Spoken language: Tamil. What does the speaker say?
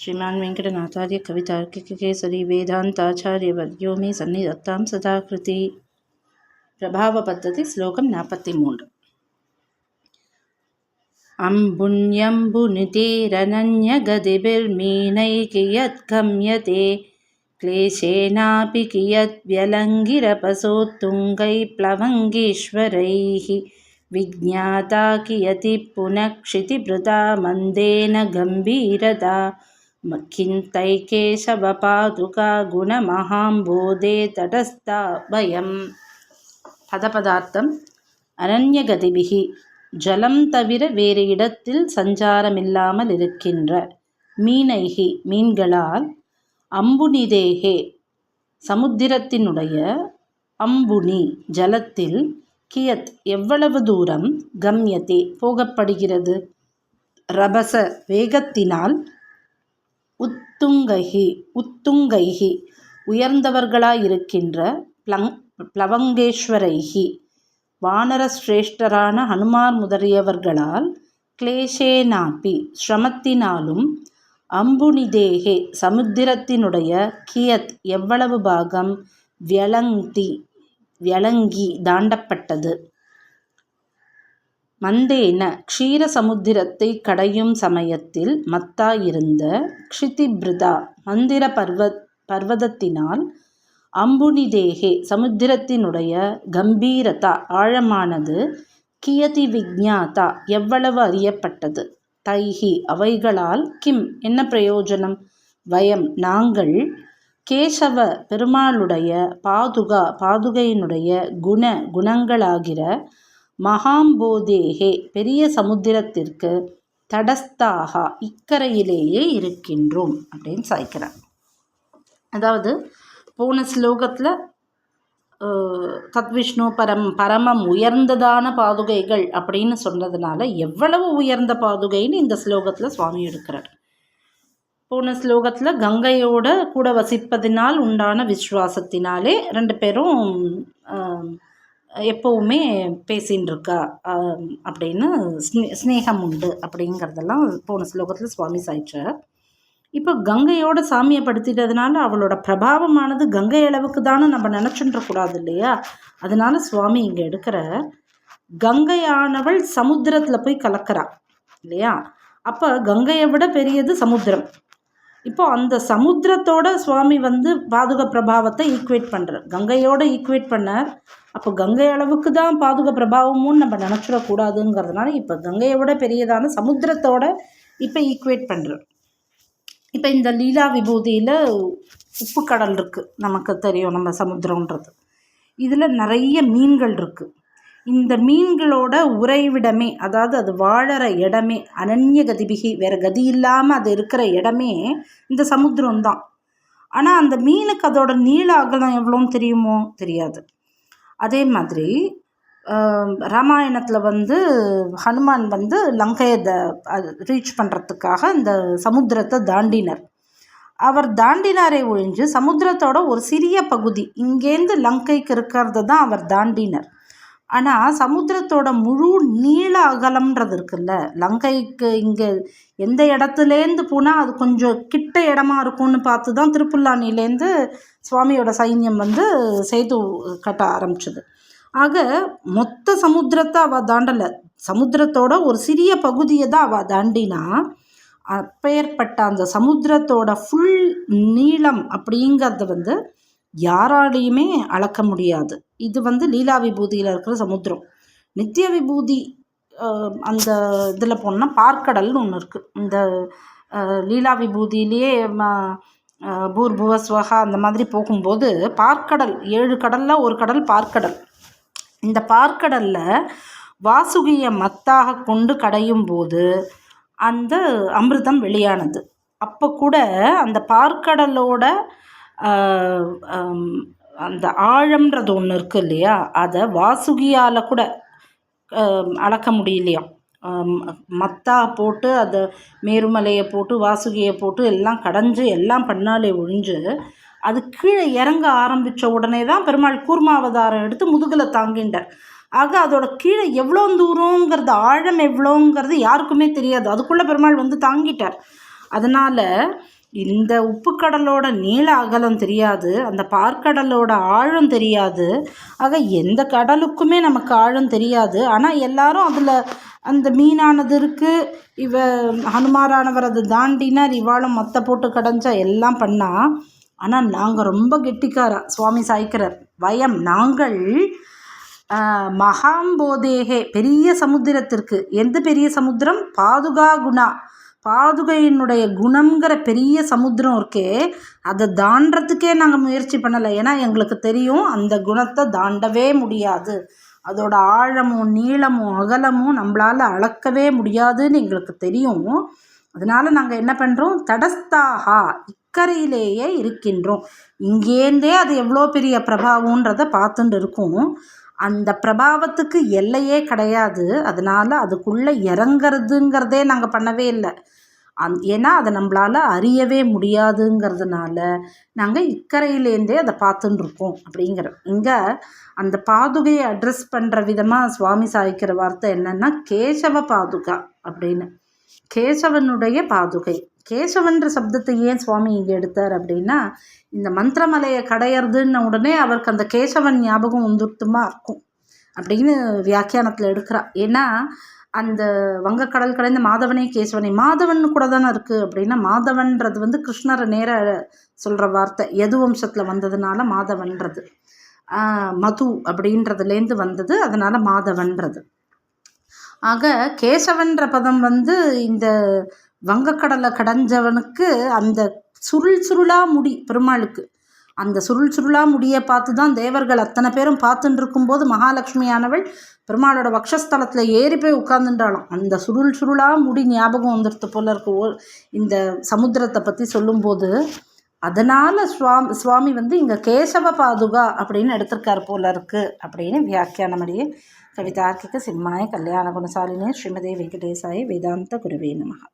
श्रीमान् वेङ्कटनाथार्य कवितार्किककेसरी वेदान्ताचार्यवर्यो मे सन्निधत्तां सदाकृति। ప్రభావపద్ధతి శ్లోకం నాపత్తి మూడు అంబుణ్యంబునితేరనన్యగదిభిర్మీనైకియత్గమ్యతే క్లేశేనాపి కియద్వ్యలంగిరపసోత్తుంగై ప్లవంగీశ్వరైः విజ్ఞాతా కియతి పునక్షితిభృతా మందేన గంభీరత गम्भीरता किन्तैकेशवपादुका गुणमहाम्बोधे तटस्था वयम् பதபதார்த்தம் அரண்யகதிபிகி ஜலம் தவிர வேறு இடத்தில் சஞ்சாரமில்லாமல் இருக்கின்ற மீனைகி மீன்களால் அம்புனிதேகே சமுத்திரத்தினுடைய அம்புனி ஜலத்தில் கியத் எவ்வளவு தூரம் கம்யத்தே போகப்படுகிறது ரபச வேகத்தினால் உத்துங்கைகி உத்துங்கைகி உயர்ந்தவர்களாயிருக்கின்ற பிளங் பிளவங்கேஸ்வரைகி வானரஸ்ரேஷ்டரான ஹனுமார் முதலியவர்களால் கிளேஷேனாப்பி சிரமத்தினாலும் அம்புனிதேகே சமுத்திரத்தினுடைய கியத் எவ்வளவு பாகம் வியலங்கி வியலங்கி தாண்டப்பட்டது. மந்தேன க்ஷீர சமுத்திரத்தை கடையும் சமயத்தில் மத்தாயிருந்த க்ஷிதிபிருதா மந்திர பர்வ பர்வதத்தினால் அம்புனிதேகே சமுத்திரத்தினுடைய கம்பீரதா ஆழமானது கியதி விஜ்ஞாதா எவ்வளவு அறியப்பட்டது? தைஹி அவைகளால் கிம் என்ன பிரயோஜனம்? வயம் நாங்கள் கேசவ பெருமாளுடைய பாதுகா பாதுகையினுடைய குண குணங்களாகிற மகாம்போதேகே பெரிய சமுத்திரத்திற்கு தடஸ்தாகா இக்கரையிலேயே இருக்கின்றோம் அப்படின்னு சாய்க்கிறார். அதாவது போன ஸ்லோகத்தில் தத்விஷ்ணு பரம் பரமம் உயர்ந்ததான பாதுகைகள் அப்படின்னு சொன்னதுனால எவ்வளவு உயர்ந்த பாதுகைன்னு இந்த ஸ்லோகத்தில் சுவாமி எடுக்கிறார். போன ஸ்லோகத்தில் கங்கையோட கூட வசிப்பதினால் உண்டான விஸ்வாசத்தினாலே ரெண்டு பேரும் எப்போவுமே பேசின்னு இருக்கா அப்படின்னு ஸ்னே ஸ்னேகம் உண்டு அப்படிங்கிறதெல்லாம் போன ஸ்லோகத்தில் சுவாமி சாய்ச்சார். இப்போ கங்கையோட சாமியை படுத்திட்டதுனால அவளோட பிரபாவமானது கங்கை அளவுக்கு தானே நம்ம நினச்சுன்றக்கூடாது இல்லையா? அதனால சுவாமி இங்கே எடுக்கிற கங்கையானவள் சமுத்திரத்தில் போய் கலக்கிறா இல்லையா? அப்போ கங்கையை விட பெரியது சமுத்திரம். இப்போ அந்த சமுத்திரத்தோட சுவாமி வந்து பாதுக பிரபாவத்தை ஈக்குவேட் பண்ணுறார் கங்கையோட ஈக்குவேட் பண்ணார். அப்போ கங்கை அளவுக்கு தான் பாதுக பிரபாவமும் நம்ம நினச்சிடக்கூடாதுங்கிறதுனால இப்போ கங்கையோட பெரியதான சமுத்திரத்தோட இப்போ ஈக்குவேட் பண்ணுறோம் இப்போ இந்த லீலா விபூதியில் உப்பு கடல் இருக்குது நமக்கு தெரியும் நம்ம சமுத்திரன்றது இதில் நிறைய மீன்கள் இருக்குது இந்த மீன்களோட உறைவிடமே அதாவது அது வாழற இடமே அனன்ய கதிபிகி வேறு கதி இல்லாமல் அது இருக்கிற இடமே இந்த சமுத்திரம் தான் ஆனால் அந்த மீனுக்கு அதோட நீள அகலம் எவ்வளோன்னு தெரியுமோ? தெரியாது. அதே மாதிரி ராமாயணத்தில் வந்து ஹனுமான் வந்து லங்கையை த ரீச் பண்ணுறதுக்காக இந்த சமுத்திரத்தை தாண்டினர். அவர் தாண்டினாரே ஒழிஞ்சு சமுத்திரத்தோட ஒரு சிறிய பகுதி இங்கேருந்து லங்கைக்கு இருக்கிறது தான் அவர் தாண்டினர். ஆனால் சமுத்திரத்தோட முழு நீள அகலம்ன்றது இருக்குல்ல. லங்கைக்கு இங்கே எந்த இடத்துலேருந்து போனால் அது கொஞ்சம் கிட்ட இடமா இருக்கும்னு பார்த்து தான் திருப்புல்லானிலேருந்து சுவாமியோட சைன்யம் வந்து சேது கட்ட ஆரம்பிச்சது. ஆக மொத்த சமுத்திரத்தை அவள் தாண்டலை. சமுத்திரத்தோட ஒரு சிறிய பகுதியை தான் அவள் தாண்டினா அப்பேற்பட்ட அந்த சமுத்திரத்தோட ஃபுல் நீளம் அப்படிங்கிறத வந்து யாராலையுமே அளக்க முடியாது. இது வந்து லீலா விபூதியில் இருக்கிற சமுத்திரம். நித்திய விபூதி அந்த இதில் போனால் பார்க்கடல்னு ஒன்று இருக்குது இந்த லீலா விபூதியிலேயே பூர்புவஸ்வகா அந்த மாதிரி போகும்போது பார்க்கடல் ஏழு கடலில் ஒரு கடல் பார்க்கடல். இந்த பார்க்கடலில் வாசுகியை மத்தாக கொண்டு கடையும் போது அந்த அமிர்தம் வெளியானது. அப்போ கூட அந்த பார்க்கடலோட அந்த ஆழம்ன்றது ஒன்று இருக்குது இல்லையா? அதை வாசுகியால் கூட அளக்க முடியலையாம். மத்தா போட்டு அதை மேருமலையை போட்டு வாசுகியை போட்டு எல்லாம் கடைஞ்சு எல்லாம் பண்ணாலே ஒழிஞ்சு அது கீழே இறங்க ஆரம்பித்த உடனே தான் பெருமாள் கூர்மாவதாரம் எடுத்து முதுகில் தாங்கிண்டார் ஆக அதோட கீழே எவ்வளோ தூரங்கிறது ஆழம் எவ்வளோங்கிறது யாருக்குமே தெரியாது. அதுக்குள்ளே பெருமாள் வந்து தாங்கிட்டார். அதனால் இந்த உப்புக்கடலோட நீள அகலம் தெரியாது அந்த பார்க்கடலோட ஆழம் தெரியாது. ஆக எந்த கடலுக்குமே நமக்கு ஆழம் தெரியாது. ஆனால் எல்லாரும் அதில் அந்த மீனானது இருக்குது இவ ஹனுமாரானவர் அதை தாண்டினார் இவாளும் மொத்த போட்டு கடைஞ்சா எல்லாம் பண்ணா. ஆனால் நாங்கள் ரொம்ப கெட்டிக்காரா சுவாமி சாய்க்கிறார். வயம் நாங்கள் மகாம்போதேகே பெரிய சமுத்திரத்திற்கு. எந்த பெரிய சமுத்திரம்? பாதுகா குணா. பாதுகையினுடைய குணம்ங்கிற பெரிய சமுத்திரம் இருக்கே அதை தாண்டறதுக்கே நாங்கள் முயற்சி பண்ணலை. ஏன்னா எங்களுக்கு தெரியும் அந்த குணத்தை தாண்டவே முடியாது. அதோட ஆழமும் நீளமும் அகலமும் நம்மளால் அளக்கவே முடியாதுன்னு எங்களுக்கு தெரியும். அதனால் நாங்கள் என்ன பண்ணுறோம் தடஸ்தாகா இக்கரையிலேயே இருக்கின்றோம். இங்கேருந்தே அது எவ்வளோ பெரிய பிரபாவன்றதை பார்த்துட்டு இருக்கும். அந்த பிரபாவத்துக்கு எல்லையே கிடையாது. அதனால் அதுக்குள்ளே இறங்கிறதுங்கிறதே நாங்கள் பண்ணவே இல்லை. அந் ஏன்னா அதை நம்மளால் அறியவே முடியாதுங்கிறதுனால நாங்கள் இக்கரையிலேருந்தே அதை பார்த்துட்டுருக்கோம் அப்படிங்கிற இங்கே அந்த பாதுகையை அட்ரஸ் பண்ணுற விதமாக சுவாமி சாய்க்கிற வார்த்தை என்னென்னா கேசவ பாதுகா அப்படின்னு. கேசவனுடைய பாதுகை. கேசவன்ற சப்தத்தை ஏன் சுவாமி இங்கே எடுத்தார் அப்படின்னா இந்த மந்திரமலையை கடையிறதுன்ன உடனே அவருக்கு அந்த கேசவன் ஞாபகம் வந்துட்டுமா இருக்கும் அப்படின்னு வியாக்கியானத்தில் எடுக்கிறா. ஏன்னா அந்த வங்கக்கடல் கடைந்த மாதவனே கேசவனே மாதவன் கூட தானே இருக்குது அப்படின்னா மாதவன்றது வந்து கிருஷ்ணரை நேர சொல்கிற வார்த்தை எது வம்சத்தில் வந்ததுனால மாதவன்றது. மது அப்படின்றதுலேருந்து வந்தது அதனால் மாதவன்றது. ஆக கேசவன்ற பதம் வந்து இந்த வங்கக்கடலை கடைஞ்சவனுக்கு அந்த சுருள் சுருளா முடி பெருமாளுக்கு. அந்த சுருள் சுருளா முடியை பார்த்து தான் தேவர்கள் அத்தனை பேரும் பார்த்துட்டு இருக்கும்போது மகாலட்சுமியானவள் பெருமாளோட வக்ஷஸ்தலத்தில் ஏறி போய் உட்காந்துட்டாலும் அந்த சுருள் சுருளா முடி ஞாபகம் வந்துடுத்து போல இருக்கு. இந்த சமுத்திரத்தை பற்றி சொல்லும்போது அதனால் சுவாமி சுவாமி வந்து இங்கே கேசவ பாதுகா அப்படின்னு எடுத்திருக்கார் போல இருக்கு அப்படின்னு வியாக்கியானமடியே கவிதார்க்கிக சிம்மாய கல்யாண குணசாலினே ஸ்ரீமதே வெங்கடேசாய வேதாந்த குருவே நமகா.